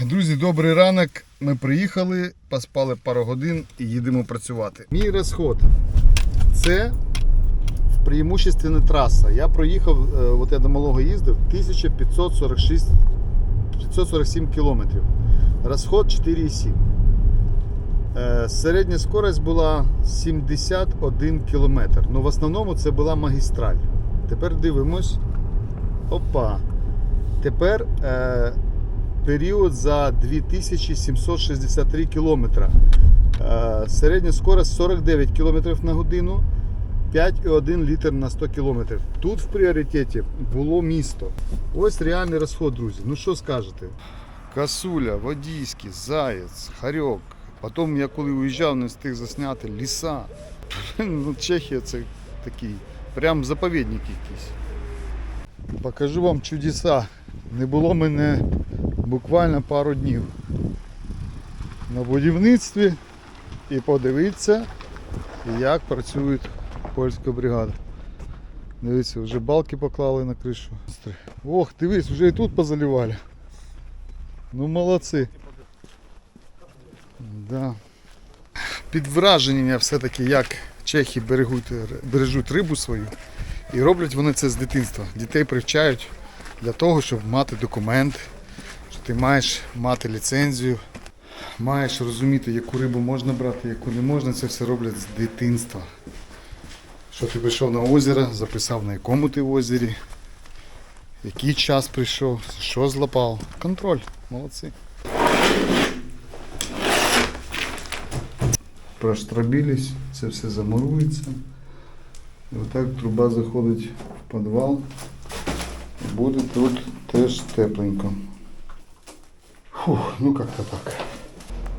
Друзі, добрий ранок. Ми приїхали, поспали пару годин і їдемо працювати. Мій розход це преимущественно траса. Я проїхав, е, от я до малого їздив, 1546 547 кілометрів. Розход 4,7. Е, Середня скорость була 71 кілометр. Ну, в основному це була магістраль. Тепер дивимось. Опа. Тепер е, період за 2763 кілометра. Е, середня скорость 49 км на годину, 5,1 літр на 100 км. Тут в пріоритеті було місто. Ось реальний розход, друзі. Ну що скажете? Касуля, Водійський, Заєць, Харьок. Потім я коли уїжджав, не встиг засняти ліса. Ну, Чехія це такий, прям заповідник якийсь. Покажу вам чудеса. Не було мене буквально пару днів на будівництві і подивіться, як працює польська бригада. Дивіться, вже балки поклали на кришу. Ох, дивись, вже і тут позаливали. Ну молодці. Да. Під враженням я все-таки, як чехи берегуть, бережуть рибу свою. І роблять вони це з дитинства. Дітей привчають для того, щоб мати документ, що ти маєш мати ліцензію, маєш розуміти, яку рибу можна брати, яку не можна. Це все роблять з дитинства. Що ти прийшов на озеро, записав на якому ти озері, який час прийшов, що злапав. Контроль. Молодці. Проштробились, це все замурується. І отак труба заходить в підвал. Буде тут теж тепленько. Фух, ну як-то так.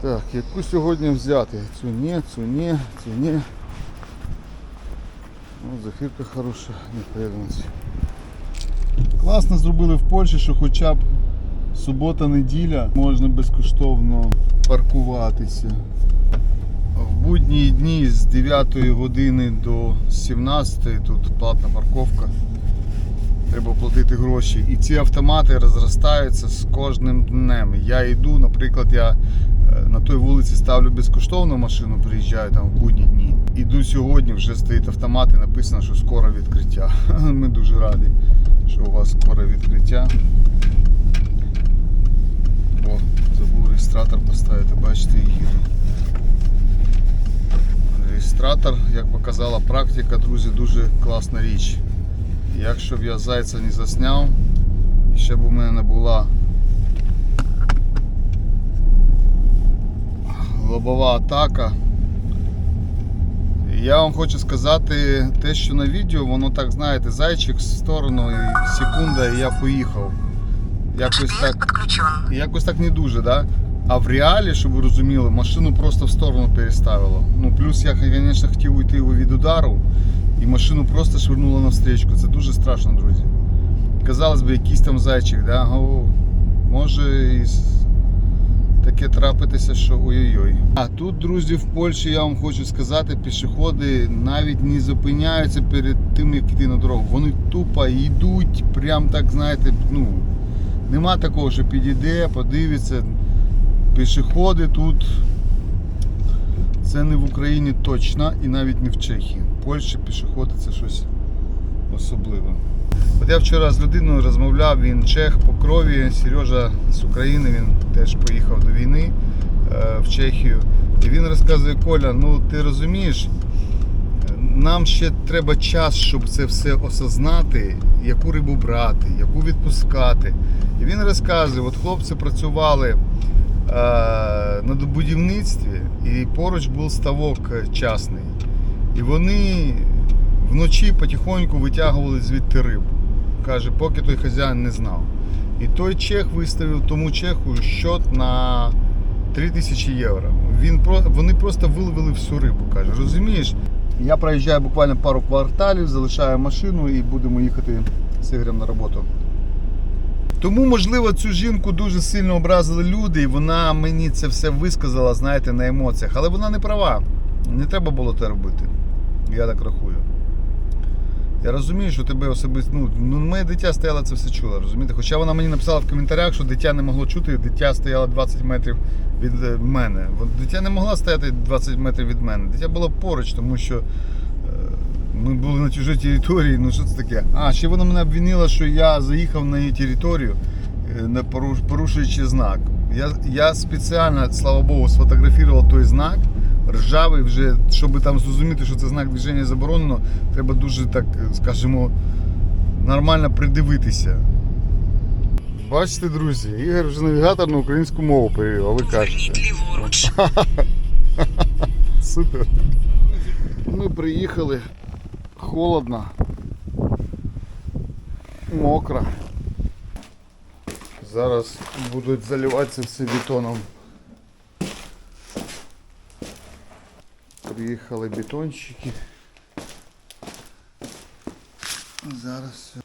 Так, яку сьогодні взяти? Цю ні, цю ні, цю ні. Ну, зафірка хороша, не поєднується. Класно зробили в Польщі, що хоча б субота-неділя можна безкоштовно паркуватися. В будні дні з 9 години до 17 тут платна парковка. Треба платити гроші. І ці автомати розростаються з кожним днем. Я йду, наприклад, я е, на той вулиці ставлю безкоштовну машину, приїжджаю там в будні дні. Іду сьогодні, вже стоїть автомат і написано, що скоро відкриття. Ми дуже раді, що у вас скоро відкриття. О, забув реєстратор поставити, бачите, і їду. Реєстратор, як показала практика, друзі, дуже класна річ. Якщо б я зайця не засняв, і ще б у мене не була лобова атака. Я вам хочу сказати, те, що на відео, воно так, знаєте, зайчик в сторону і секунда, і я поїхав. Якось так. Якось так не дуже, да? А в реалі, щоб ви розуміли, машину просто в сторону переставило. Ну, плюс я, звісно, хотів уйти від удару, і машину просто швирнуло навстрічку. Це дуже страшно, друзі. Казалось би, якийсь там зайчик, да? О, може і таке трапитися, що ой-ой-ой. А тут, друзі, в Польщі я вам хочу сказати, пішоходи навіть не зупиняються перед тим, як йти на дорогу. Вони тупо йдуть, прям так, знаєте, ну. Нема такого, що підійде, подивиться. Пішоходи тут. Це не в Україні точно і навіть не в Чехії. В Польщі пішоходи це щось особливе. От я вчора з людиною розмовляв, він чех по крові, Сережа з України, він теж поїхав до війни е, в Чехію. І він розказує, Коля, ну ти розумієш, нам ще треба час, щоб це все осознати, яку рибу брати, яку відпускати. І він розказує, от хлопці працювали на будівництві, і поруч був ставок частний. І вони вночі потихоньку витягували звідти рибу. Каже, поки той хазяїн не знав. І той чех виставив тому чеху щот на 3000 євро. Він, про- вони просто виловили всю рибу, каже. Розумієш? Я проїжджаю буквально пару кварталів, залишаю машину і будемо їхати з Ігорем на роботу. Тому, можливо, цю жінку дуже сильно образили люди, і вона мені це все висказала, знаєте, на емоціях. Але вона не права. Не треба було це робити. Я так рахую. Я розумію, що тебе особисто. Ну, ну моє дитя стояло це все чуло, розумієте? Хоча вона мені написала в коментарях, що дитя не могло чути, дитя стояло 20 метрів від е, мене. Дитя не могла стояти 20 метрів від мене. Дитя було поруч, тому що ми були на чужій території. Ну що це таке? А, ще вона мене обвинила, що я заїхав на її територію, е, не поруш- порушуючи знак. Я, я спеціально, слава Богу, сфотографував той знак. Ржавий вже, щоб там зрозуміти, що це знак движення заборонено, треба дуже так, скажімо, нормально придивитися. Бачите, друзі, Ігор вже навігатор на українську мову перевів, а ви кажете. Ліворуч. Супер. Ми приїхали. Холодно. Мокро. Зараз будуть заливатися все бетоном. Приїхали бетончики. Зараз все.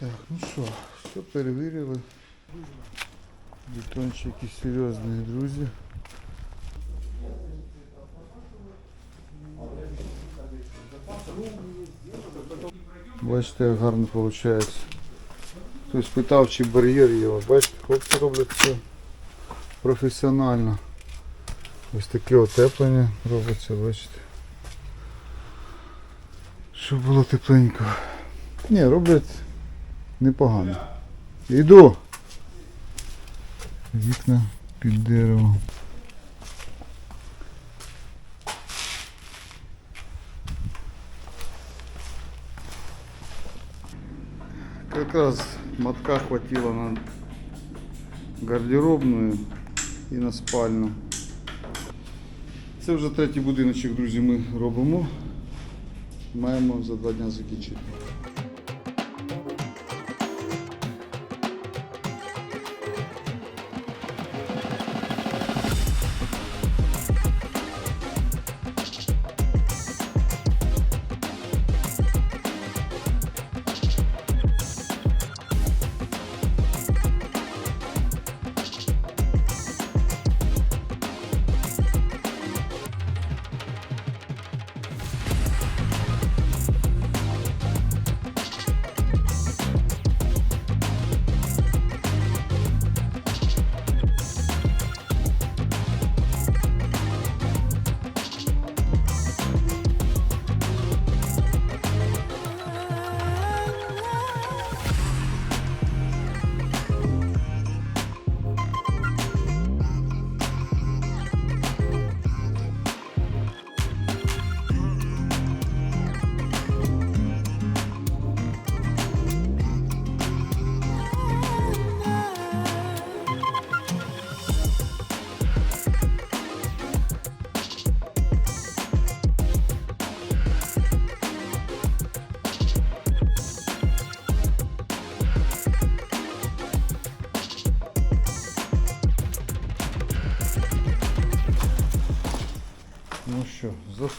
Так, ну що, все перевірили. Бетончики серйозні, друзі. Бачите, як гарно виходить. Хтось питав, чи бар'єр є. Бачите, хлопці роблять це професіонально. Ось таке отеплення робиться, бачите. Щоб було тепленько. Ні, роблять непогано. Йду. Вікна під деревом. Раз мотка хватило на гардеробную і на спальну. Це вже третій будиночок, друзі, ми робимо. Маємо за два дні закінчити.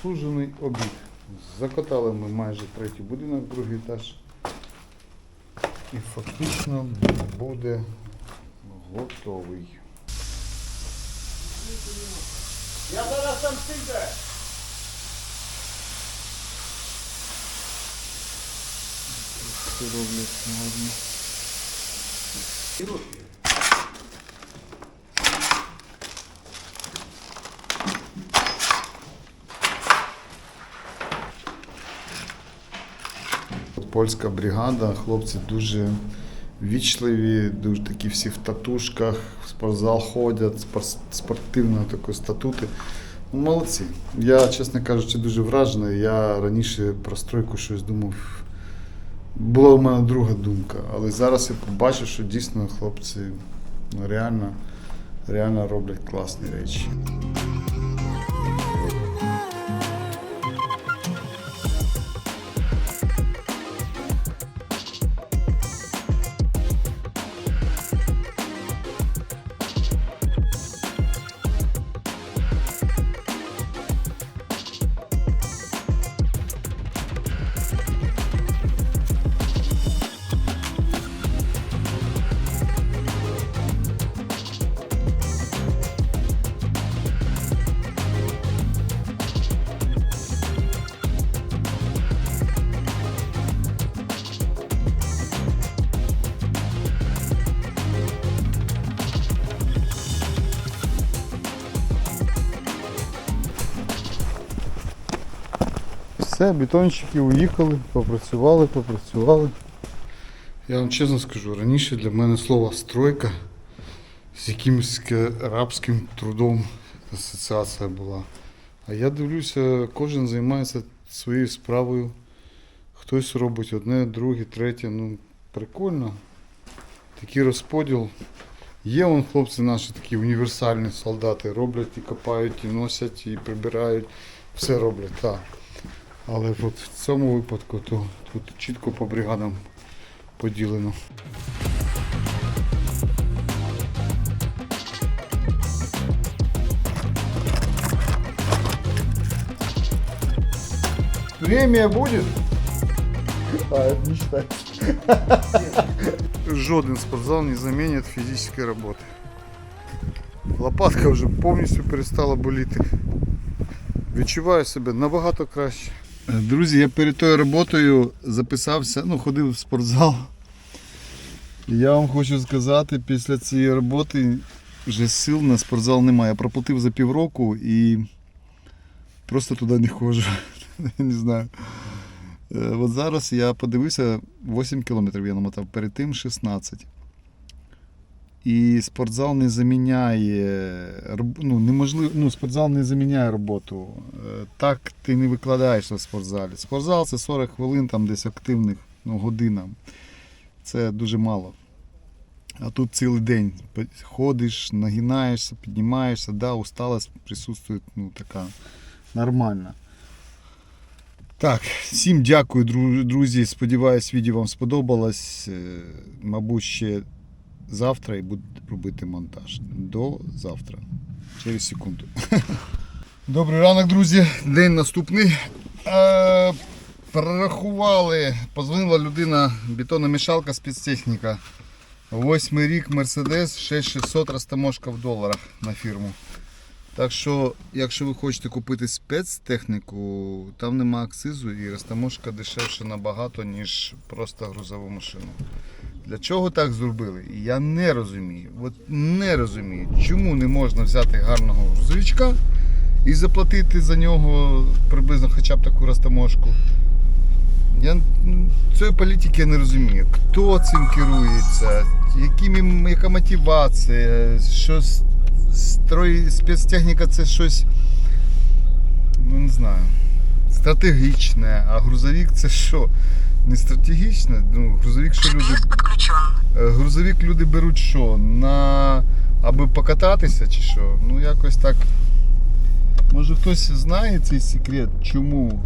Заслужений обід. Закатали ми майже третій будинок, другий етаж. І фактично буде готовий. Я зараз там піде. Все роблять гарно. Польська бригада, хлопці дуже вічливі, дуже такі всі в татушках, в спортзал ходять, спор- спортивно такі статути. Ну, Молодці. Я, чесно кажучи, дуже вражений. Я раніше про стройку щось думав. Була у мене друга думка, але зараз я побачив, що дійсно хлопці ну, реально, реально роблять класні речі. Все, бетонщики уїхали, попрацювали, попрацювали. Я вам чесно скажу, раніше для мене слово стройка з якимось рабським трудом асоціація була. А я дивлюся, кожен займається своєю справою. Хтось робить одне, друге, третє. Ну, прикольно. Такий розподіл. Є вон хлопці наші такі універсальні солдати, роблять і копають, і носять, і прибирають. Все роблять, так. Але от в цьому випадку то тут чітко по бригадам поділено. Премия будет? А, не. Жоден спортзал не заменит фізичної роботи. Лопатка вже повністю перестала боліти. Відчуваю себе набагато краще. Друзі, я перед тою роботою записався, ну, ходив в спортзал. Я вам хочу сказати, після цієї роботи вже сил на спортзал немає. Я проплатив за півроку і просто туди не ходжу. Не знаю. Е, От зараз я подивився 8 кілометрів я намотав, перед тим 16. І спортзал не заміняє ну, неможливо, ну, спортзал не заміняє роботу. Е, Так ти не викладаєшся в спортзалі. Спортзал це 40 хвилин там десь активних, ну, година. Це дуже мало. А тут цілий день ходиш, нагинаєшся, піднімаєшся, да, усталость присутствує, ну, така нормальна. Так, всім дякую, друзі. Сподіваюсь, відео вам сподобалось. Е, Мабуть, ще завтра і буду робити монтаж. До завтра. Через секунду. Добрий ранок, друзі. День наступний. Е, Прорахували, позвонила людина, бетономішалка, спецтехніка. Восьмий рік Мерседес 6600 розтаможка в доларах на фірму. Так що, якщо ви хочете купити спецтехніку, там нема акцизу і розтаможка дешевше набагато, ніж просто грузову машину. Для чого так зробили? Я не розумію. От не розумію, чому не можна взяти гарного грузовичка і заплатити за нього приблизно хоча б таку розтаможку. Я цієї політики я не розумію. Хто цим керується, якими, яка мотивація, що с- строй, спецтехніка це щось, ну не знаю, стратегічне, а грузовик це що? Не стратегічне? Ну, грузовик що люди. Е, Грузовик люди беруть що? На аби покататися чи що? Ну якось так. Може хтось знає цей секрет, чому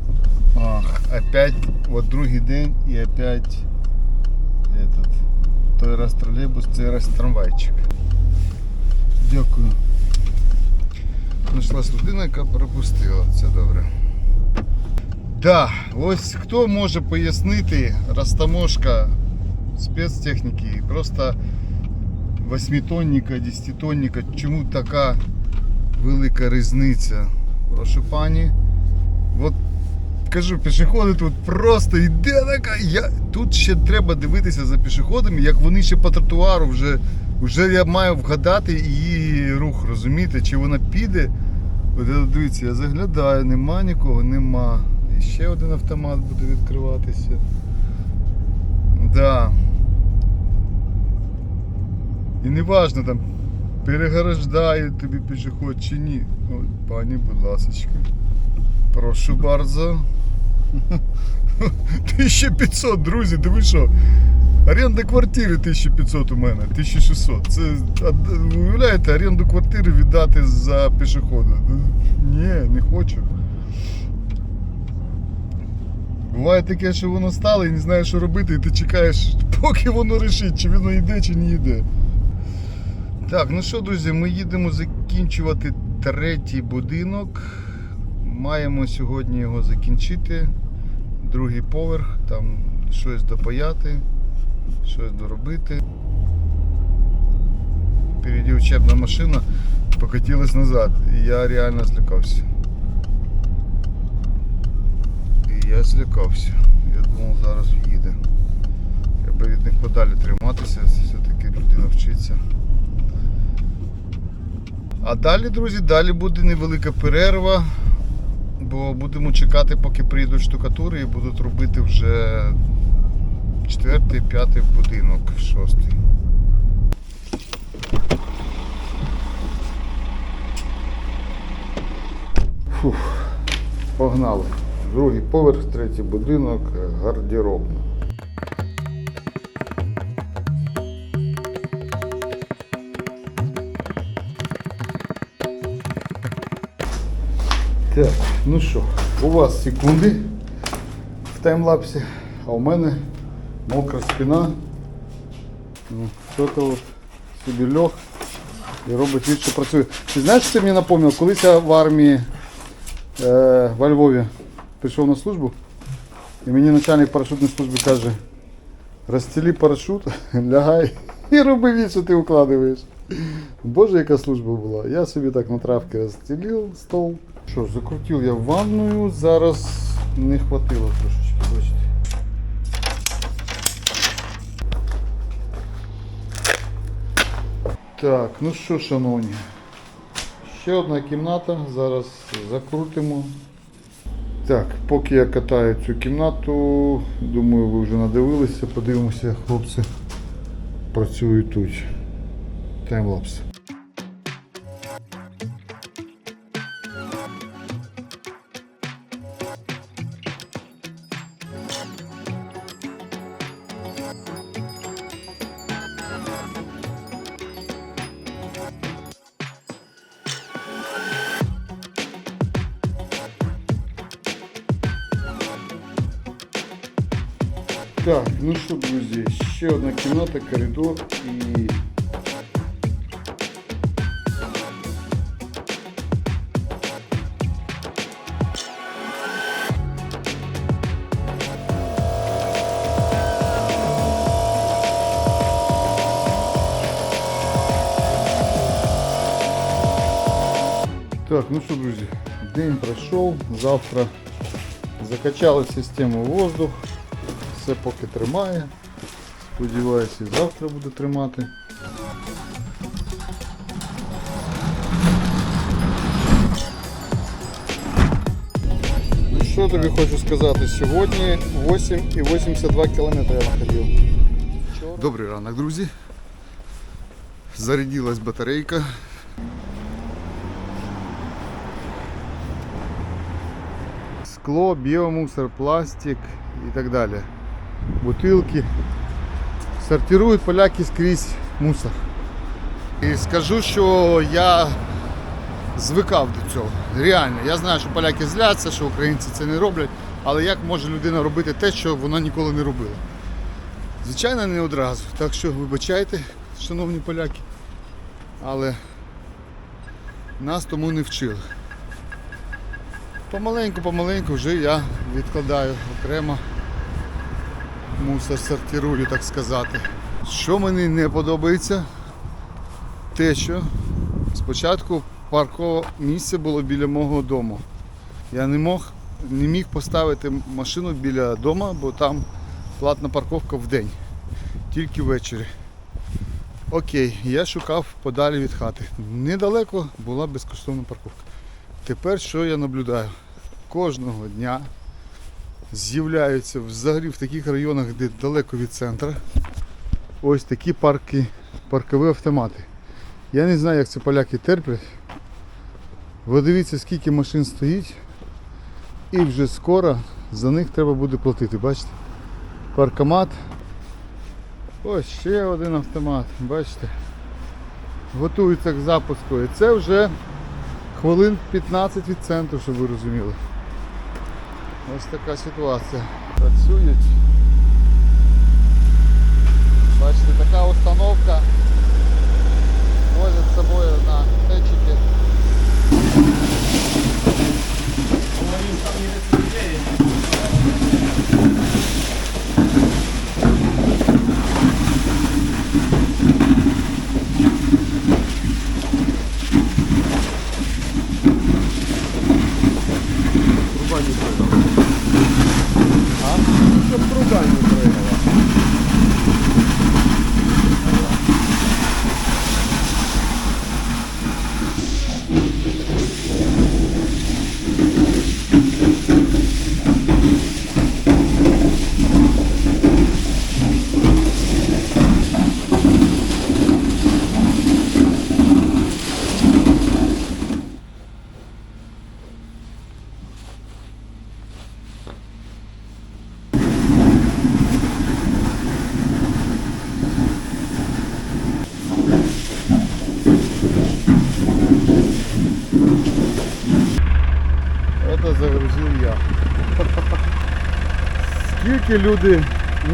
Ах, опять от другий день і опять этот, той раз тролейбус, цей раз трамвайчик. Дякую. Знайшлась людина, яка пропустила. Це добре. Да, ось хто може пояснити розтаможка спецтехніки, просто восьмитонника, десятитонника, чому така велика різниця? Прошу пані. От кажу, пішоходи тут просто йде така. Я... Тут ще треба дивитися за пішоходами, як вони ще по тротуару вже, вже я маю вгадати її рух, розумієте? Чи вона піде. От дивіться, я заглядаю, нема нікого, нема. І ще один автомат буде відкриватися. Да. І не важно там переграждає тобі пішоход чи ні. Ой, пані, будь ласочка. Прошу bardzo. 1500, друзі, диви що? Оренда квартири 1500 у мене, 1600. Це уявляєте, оренду квартири віддати за пішохода. Ні, не хочу. Буває таке, що воно стало і не знаєш, що робити, і ти чекаєш, поки воно рішить, чи воно йде, чи не йде. Так, ну що, друзі, ми їдемо закінчувати третій будинок. Маємо сьогодні його закінчити. Другий поверх, там щось допаяти, щось доробити. Впереді учебна машина покатилась назад. І я реально злякався. І я злякався. Я думав, зараз їде. Треба від них подалі триматися, все-таки людина вчиться. А далі, друзі, далі буде невелика перерва. Бо будемо чекати, поки приїдуть штукатури і будуть робити вже четвертий, п'ятий будинок, шостий. Фух, погнали. Другий поверх, третій будинок, гардеробна. Так, ну що, у вас секунди в таймлапсі, а у мене мокра спина. Ну, хто-то от собі льох і робить від, що працює. Ти знаєш, що це мені напомнив? Колись я в армії е, во Львові прийшов на службу, і мені начальник парашутної служби каже, розстілі парашут, лягай і роби від, що ти укладуєш. Боже, яка служба була. Я собі так на травці розстелив стол. Що, закрутив я ванною, зараз не хватило трошечки, бачите. Так, ну що, шановні. Ще одна кімната, зараз закрутимо. Так, поки я катаю цю кімнату, думаю, ви вже надивилися, подивимося, хлопці працюють тут. Таймлапс. Кімната, коридор і. Так, ну що, друзі, день пройшов, завтра закачали систему воздух, все поки тримає. Сподіваюся, завтра буде тримати. Ну що тобі хочу сказати, сьогодні 8,82 кілометри я находив. Добрий ранок, друзі. Зарядилась батарейка. Скло, біомусор, пластик і так далі. Бутилки. Сортирують поляки скрізь мусор. І скажу, що я звикав до цього. Реально, я знаю, що поляки зляться, що українці це не роблять, але як може людина робити те, що вона ніколи не робила? Звичайно, не одразу. Так що вибачайте, шановні поляки, але нас тому не вчили. Помаленьку, помаленьку вже я відкладаю окремо мусор сортирую, так сказати. Що мені не подобається, те, що спочатку паркове місце було біля мого дому. Я не мог, не міг поставити машину біля дому, бо там платна парковка в день, тільки ввечері. Окей, я шукав подалі від хати. Недалеко була безкоштовна парковка. Тепер що я наблюдаю? Кожного дня з'являються взагалі в таких районах, де далеко від центру, ось такі парки, паркові автомати. Я не знаю, як це поляки терплять. Ви дивіться, скільки машин стоїть, і вже скоро за них треба буде платити. Бачите? Паркомат. Ось ще один автомат, бачите. Готується к запуску. І це вже хвилин 15 від центру, щоб ви розуміли. Ось така ситуація. Працюють. Бачите, така установка возять з собою на течики. Труба А? Щоб труба не прыгала. Скільки люди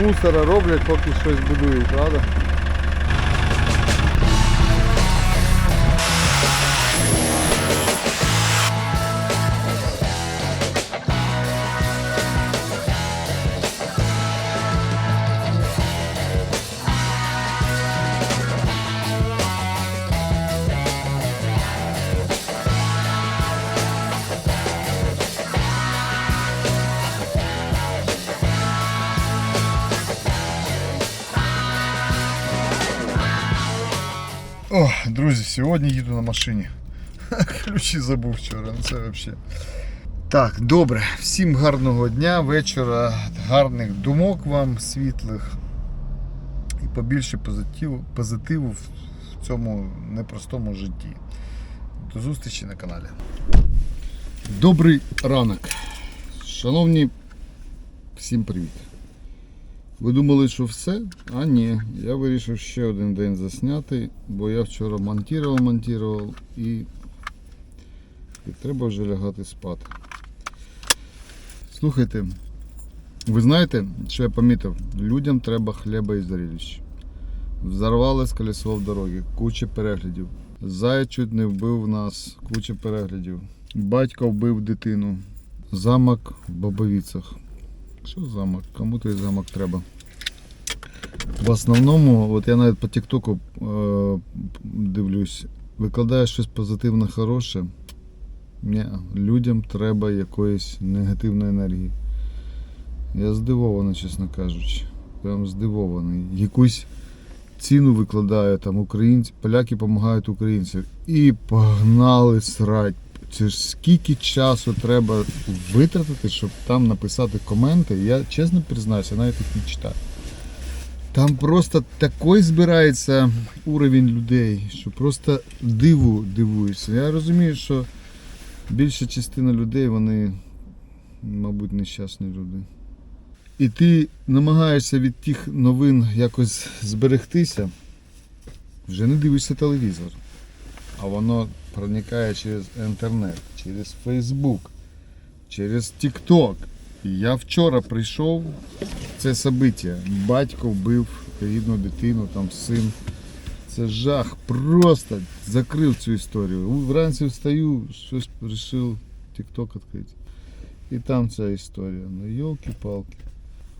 мусора роблять, поки щось будують, правда? Друзі, сьогодні їду на машині. Ключі забув вчора, ну це взагалі. Так, добре. Всім гарного дня, вечора, гарних думок вам, світлих. І побільше позитиву, позитиву в цьому непростому житті. До зустрічі на каналі. Добрий ранок. Шановні, всім привіт. Ви думали, що все? А ні, я вирішив ще один день засняти, бо я вчора монтував, монтував і, і треба вже лягати спати. Слухайте, ви знаєте, що я помітив? Людям треба хліба і зрелищ. Взорвалось колесо в дорогі, куча переглядів. Заяць чуть не вбив нас, куча переглядів. Батько вбив дитину. Замок в Бобовіцях. Що замок? Кому той замок треба? В основному, от я навіть по Тіктоку е, дивлюсь, викладає щось позитивне, хороше. Ні, людям треба якоїсь негативної енергії. Я здивований, чесно кажучи. Прям здивований. Якусь ціну викладає там українці, поляки допомагають українцям. І погнали срать. Це ж скільки часу треба витратити, щоб там написати коменти. Я чесно признаюся, навіть їх не читаю. Там просто такий збирається уровень людей, що просто диву дивуєшся. Я розумію, що більша частина людей, вони, мабуть, нещасні люди. І ти намагаєшся від тих новин якось зберегтися, вже не дивишся телевізор, а воно проникає через інтернет, через Фейсбук, через Тікток. Я вчора прийшов це собиття. Батько вбив рідну дитину, там син. Це жах. Просто закрив цю історію. Вранці встаю, щось вирішив Тікток відкрити. І там ця історія. Ну йолки-палки.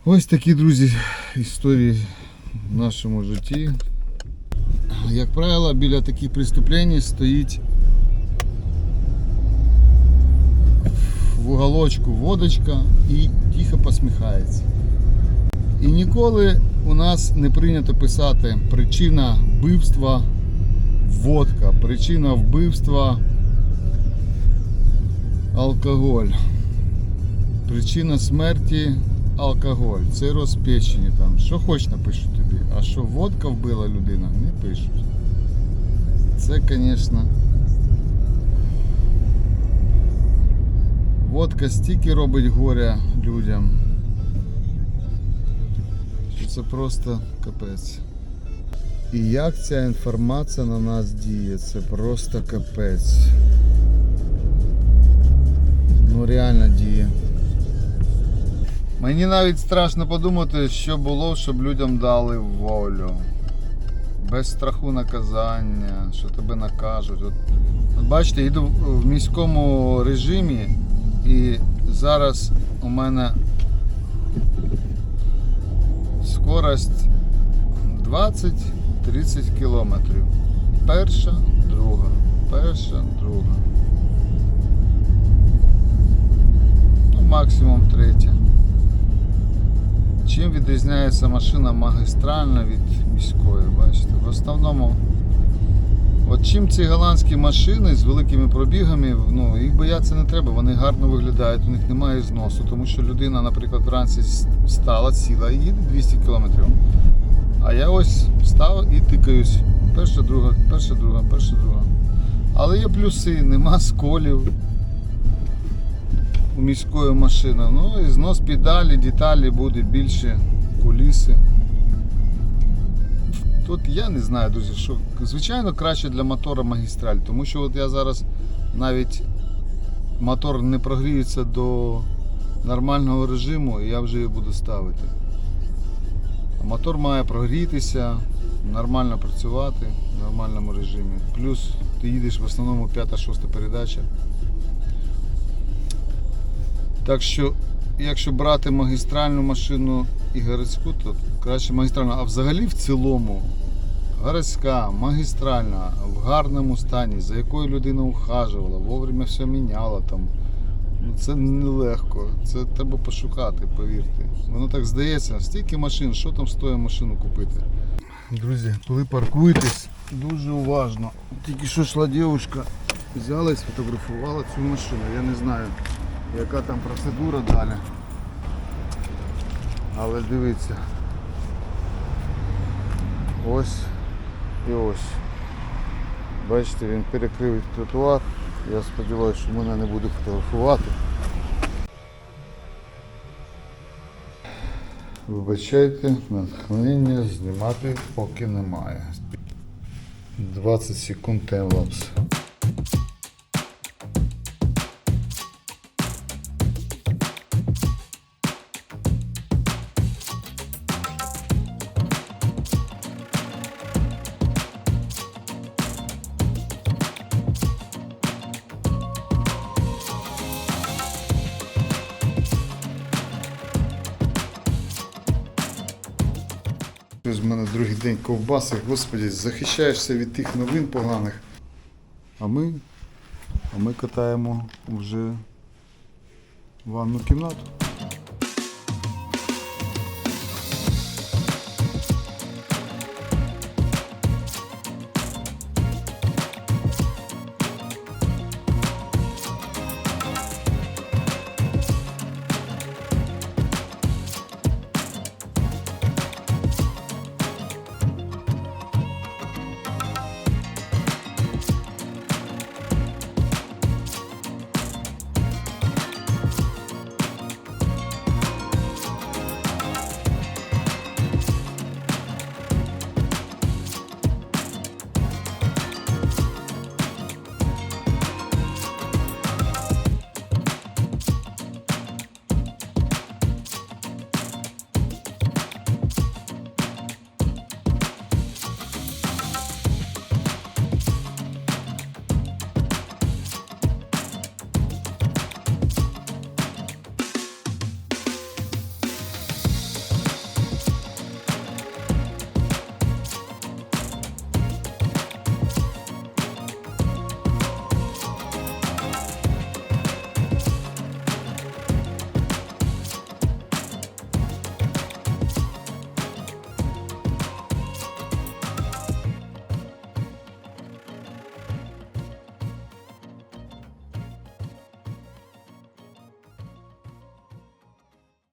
Ось такі, друзі, історії в нашому житті. Як правило, біля таких преступлень стоїть в уголочку водочка і тихо посміхається. І ніколи у нас не прийнято писати причина вбивства водка, причина вбивства алкоголь, причина смерті алкоголь, це розпечені там. Що хоч напишуть тобі, а що водка вбила людина, не пишуть. Це, звісно. Водка стільки робить горя людям. Це просто капець. І як ця інформація на нас діє, це просто капець. Ну реально діє. Мені навіть страшно подумати, що було, щоб людям дали волю. Без страху наказання, що тебе накажуть. От, от бачите, йду в міському режимі і зараз у мене скорость 20-30 кілометрів. Перша, друга, перша, друга. Ну, максимум третя. Чим відрізняється машина магістральна від міської, бачите? В основному, от чим ці голландські машини з великими пробігами, ну, їх боятися не треба, вони гарно виглядають, у них немає зносу, тому що людина, наприклад, вранці встала, сіла і їде 200 км. А я ось встав і тикаюсь. Перша, друга, перша, друга, перша, друга. Але є плюси, нема сколів у міської машини. Ну і знос педалі, деталі буде більше, куліси. Тут я не знаю, друзі, що звичайно краще для мотора магістраль, тому що от я зараз навіть мотор не прогріється до нормального режиму і я вже її буду ставити. Мотор має прогрітися, нормально працювати в нормальному режимі. Плюс ти їдеш в основному 5-6 передача. Так що, якщо брати магістральну машину і городську, то краще магістральну. А взагалі в цілому городська, магістральна, в гарному стані, за якою людина ухажувала, вовремя все міняла там. Ну, це нелегко. Це треба пошукати, повірте. Воно так здається, стільки машин, що там стоїть машину купити. Друзі, коли паркуєтесь, дуже уважно. Тільки що йшла дівчинка, взяла і сфотографувала цю машину. Я не знаю, яка там процедура далі. Але дивіться. Ось і ось. Бачите, він перекрив тротуар. Я сподіваюся, що мене не буде фотографувати. Вибачайте, натхнення знімати поки немає. 20 секунд таймлапс. З мене другий день ковбаси, господі, захищаєшся від тих новин поганих. А ми, а ми катаємо вже ванну кімнату.